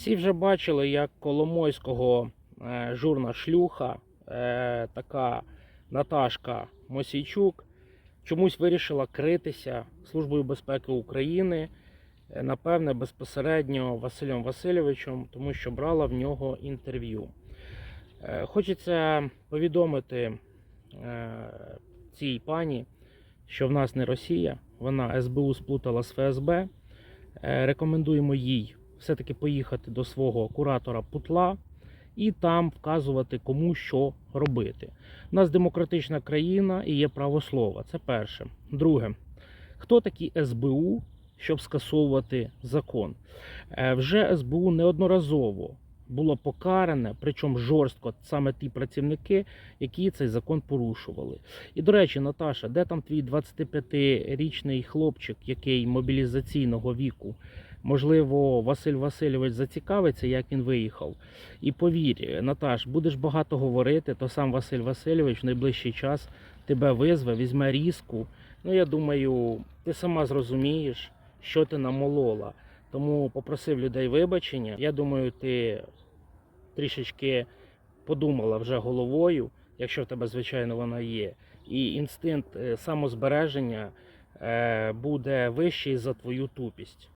Всі вже бачили, як Коломойського е, журна шлюха, е, така Наташка Мосійчук, чомусь вирішила критися Службою безпеки України, е, напевне, безпосередньо Василем Васильовичем, тому що брала в нього інтерв'ю. Хочеться повідомити цій пані, що в нас не Росія, вона СБУ сплутала з ФСБ. Рекомендуємо їй все-таки поїхати до свого куратора Путла і там вказувати, кому що робити. У нас демократична країна і є право слова. Це перше. Друге, хто такі СБУ, щоб скасовувати закон? Е, Вже СБУ неодноразово було покаране, причому жорстко саме ті працівники, які цей закон порушували. І до речі, Наташа, де там твій 25-річний хлопчик, який мобілізаційного віку? Можливо, Василь Васильович зацікавиться, як він виїхав. І повір, Наташ, будеш багато говорити, то сам Василь Васильович в найближчий час тебе визве, візьме різку. Ну, я думаю, ти сама зрозумієш, що ти намолола. Тому попросив людей вибачення. Я думаю, ти трішечки подумала вже головою, якщо в тебе, звичайно, вона є. І інстинкт е, самозбереження е, буде вищий за твою тупість.